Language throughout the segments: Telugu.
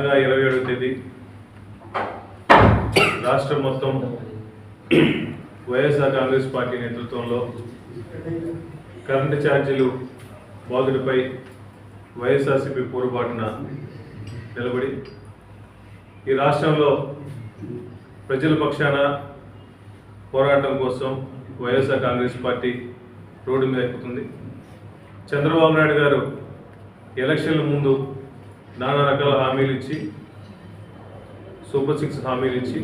అనగా ఇరవై ఏడవ తేదీ. రాష్ట్రం మొత్తం వైఎస్ఆర్ కాంగ్రెస్ పార్టీ నేతృత్వంలో కరెంటు ఛార్జీలు బాధుడిపై వైఎస్ఆర్సీపీ పోరుబాటున నిలబడి ఈ రాష్ట్రంలో ప్రజల పక్షాన పోరాటం కోసం వైఎస్ఆర్ కాంగ్రెస్ పార్టీ రోడ్డు మీద ఎక్కుతుంది. చంద్రబాబు నాయుడు గారు ఎలక్షన్ల ముందు నానా రకాల హామీలు ఇచ్చి సూపర్ సిక్స్ హామీలు ఇచ్చి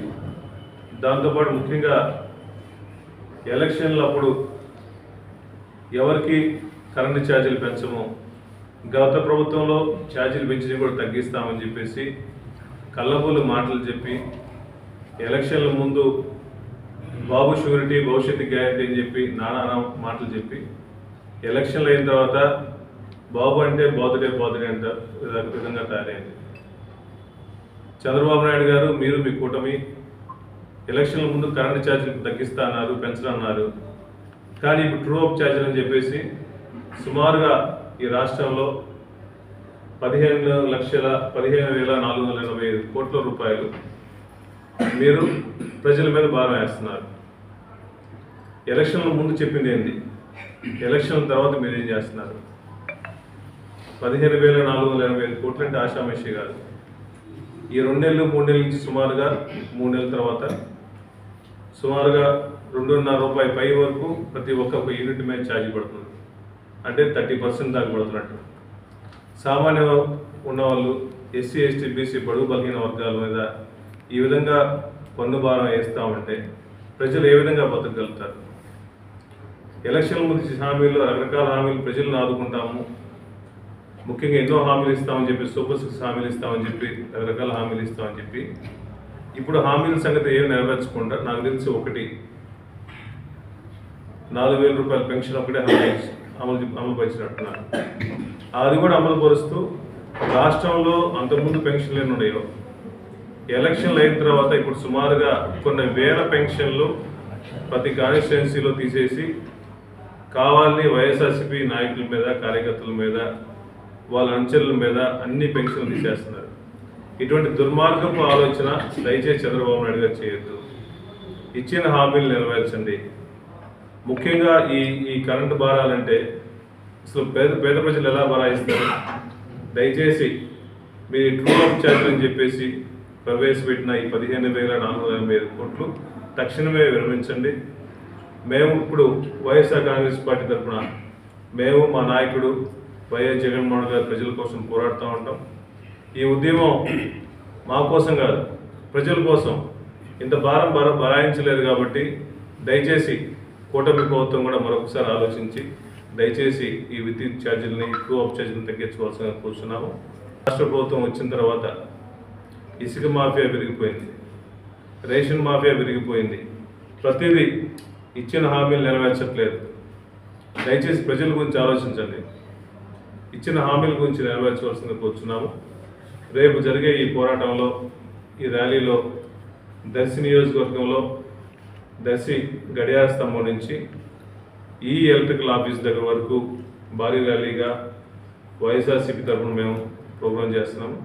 దాంతోపాటు ముఖ్యంగా ఎలక్షన్లు అప్పుడు ఎవరికి కరెంటు ఛార్జీలు పెంచము గత ప్రభుత్వంలో ఛార్జీలు పెంచినవి కూడా తగ్గిస్తామని చెప్పేసి కళ్ళబోలు మాటలు చెప్పి ఎలక్షన్ల ముందు బాబు షూరిటీ భవిష్యత్తు గ్యారంటీ అని చెప్పి నానా మాటలు చెప్పి ఎలక్షన్లు అయిన తర్వాత బాబు అంటే బాధుడే బాధుడే అంట విధంగా తయారైంది. చంద్రబాబు నాయుడు గారు మీరు మీ కూటమి ఎలక్షన్ల ముందు కరెంటు ఛార్జీలు తగ్గిస్తా అన్నారు పెంచనున్నారు. కానీ ఇప్పుడు ట్రూ అప్ ఛార్జీలు అని చెప్పేసి సుమారుగా ఈ రాష్ట్రంలో పదిహేను లక్షల పదిహేను వేల నాలుగు వందల ఎనభై ఐదు కోట్ల రూపాయలు మీరు ప్రజల మీద భారం వేస్తున్నారు. ఎలక్షన్ల ముందు చెప్పింది ఏంది? ఎలక్షన్ తర్వాత మీరు ఏం చేస్తున్నారు? పదిహేను వేల నాలుగు వందల ఎనభై ఐదు కోట్లు అంటే ఆశామేషి కాదు ఈ రెండేళ్ళు మూడేళ్ళ నుంచి సుమారుగా మూడేళ్ళ తర్వాత సుమారుగా రెండున్నర రూపాయి పై వరకు ప్రతి ఒక్క యూనిట్ మీద ఛార్జ్ పడుతుంది. అంటే థర్టీ పర్సెంట్ దాకా పడుతున్నట్టు. సామాన్య ఉన్నవాళ్ళు ఎస్సీ ఎస్టీ బీసీ బడుగు బలహీన వర్గాల మీద ఈ విధంగా పన్ను భారం వేస్తూ ఉంటే ప్రజలు ఏ విధంగా బతకగలుగుతారు? ఎలక్షన్ ముందు హామీలు రకరకాల హామీలు ప్రజలను ఆదుకుంటాము. ముఖ్యంగా ఎన్నో హామీలు ఇస్తామని చెప్పి సూపర్ సిక్స్ హామీలు ఇస్తామని చెప్పి రకరకాల హామీలు ఇస్తామని చెప్పి ఇప్పుడు హామీల సంగతి ఏం నెరవేర్చకుండా నాకు తెలిసి ఒకటి నాలుగు వేల రూపాయల పెన్షన్ ఒకటే హామీ అమలు అమలు పరిచినట్టున్నారు. అది కూడా అమలు పరుస్తూ రాష్ట్రంలో అంతకుముందు పెన్షన్లు ఎన్ని ఉన్నాయో ఎలక్షన్లు అయిన తర్వాత ఇప్పుడు సుమారుగా కొన్ని వేల పెన్షన్లు ప్రతి కాన్స్టిట్యున్సీలో తీసేసి కావాలని వైఎస్ఆర్సీపీ నాయకుల మీద కార్యకర్తల మీద వాళ్ళ అనుచరుల మీద అన్ని పెన్షన్లు తీసేస్తున్నారు. ఇటువంటి దుర్మార్గపు ఆలోచన దయచేసి చంద్రబాబు నాయుడు గారు చేయొద్దు. ఇచ్చిన హామీలు నెరవేర్చండి. ముఖ్యంగా ఈ ఈ కరెంటు భారాలంటే అసలు పేద పేద ప్రజలు ఎలా భారాయిస్తారు? దయచేసి మీరు ట్రూ అప్ ఛార్జ్ అని చెప్పేసి ప్రవేశపెట్టిన ఈ పదిహేను వేల నాలుగు వందల ఎనభై ఐదు కోట్లు తక్షణమే విరమించండి. మేము ఇప్పుడు వైఎస్ఆర్ కాంగ్రెస్ పార్టీ తరఫున మేము మా నాయకుడు వైఎస్ జగన్మోహన్ గారు ప్రజల కోసం పోరాడుతూ ఉంటాం. ఈ ఉద్యమం మా కోసం కాదు ప్రజల కోసం. ఇంత భారం భర భరాయించలేదు కాబట్టి దయచేసి కూటమి ప్రభుత్వం కూడా మరొకసారి ఆలోచించి దయచేసి ఈ విద్యుత్ ఛార్జీలని ఎక్కువ అప్ ఛార్జీలను తగ్గించవలసిన కూర్చున్నాము. రాష్ట్ర ప్రభుత్వం వచ్చిన తర్వాత ఇసుక మాఫియా పెరిగిపోయింది. రేషన్ మాఫియా పెరిగిపోయింది. ప్రతిదీ ఇచ్చిన హామీలు నెరవేర్చట్లేదు. దయచేసి ప్రజల గురించి ఆలోచించండి. ఇచ్చిన హామీల గురించి నెరవేర్చవలసింది కూర్చున్నాము. రేపు జరిగే ఈ పోరాటంలో ఈ ర్యాలీలో దర్శి నియోజకవర్గంలో దర్శి గడియార స్తంభం నుంచి ఈ ఎలక్ట్రికల్ ఆఫీస్ దగ్గర వరకు భారీ ర్యాలీగా వైఎస్ఆర్సీపీ తరఫున మేము ప్రోగ్రాం చేస్తున్నాము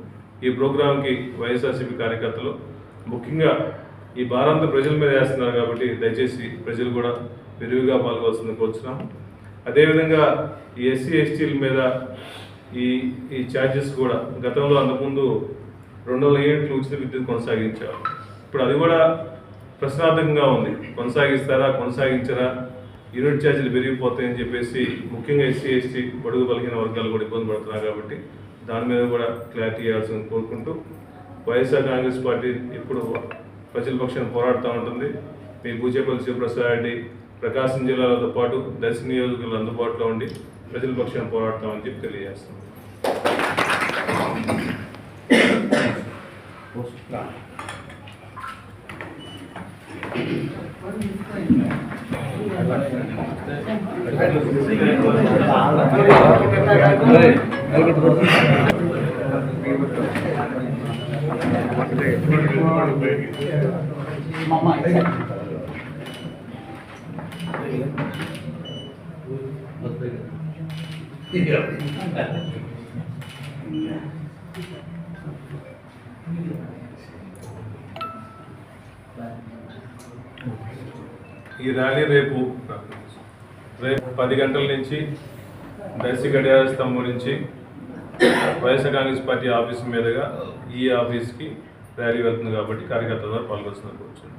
ఈ ప్రోగ్రాంకి వైఎస్ఆర్సీపీ కార్యకర్తలు ముఖ్యంగా ఈ భారంతా ప్రజల మీద వేస్తున్నారు కాబట్టి దయచేసి ప్రజలు కూడా విరివిగా పాల్గొవలసింది కోరుచున్నాం. అదేవిధంగా ఈ ఎస్సీ ఎస్టీల మీద ఈ ఈ ఛార్జెస్ కూడా గతంలో అంతకుముందు రెండు వందల యూనిట్లు ఉచిత విద్యుత్ కొనసాగించారు. ఇప్పుడు అది కూడా ప్రశ్నార్థకంగా ఉంది. కొనసాగిస్తారా కొనసాగించరా? యూనిట్ ఛార్జీలు పెరిగిపోతాయని చెప్పేసి ముఖ్యంగా ఎస్సీ ఎస్టీ బడుగు బలహీన వర్గాలు కూడా ఇబ్బంది పడుతున్నారు కాబట్టి దాని మీద కూడా క్లారిటీ ఇవ్వాల్సింది కోరుకుంటూ వైఎస్ఆర్ కాంగ్రెస్ పార్టీ ఇప్పుడు ప్రజల పక్షాన్ని పోరాడుతూ ఉంటుంది. మీ బూచేపల్లి శివప్రసాద్ రెడ్డి ప్రకాశం జిల్లాలతో పాటు దర్శి నియోజకులు అందుబాటులో ఉండి ప్రజల పక్షాన పోరాడతామని చెప్పి తెలియజేస్తున్నాం. ఈ ర్యాలీ రేపు రేపు పది గంటల నుంచి దర్శి గడియార స్తంభం నుంచి వైఎస్ఆర్ కాంగ్రెస్ పార్టీ ఆఫీస్ మీదుగా ఈ ఆఫీస్కి ర్యాలీ వెళ్తుంది కాబట్టి కార్యకర్తల ద్వారా పాల్గొస్తున్నారు కూర్చొని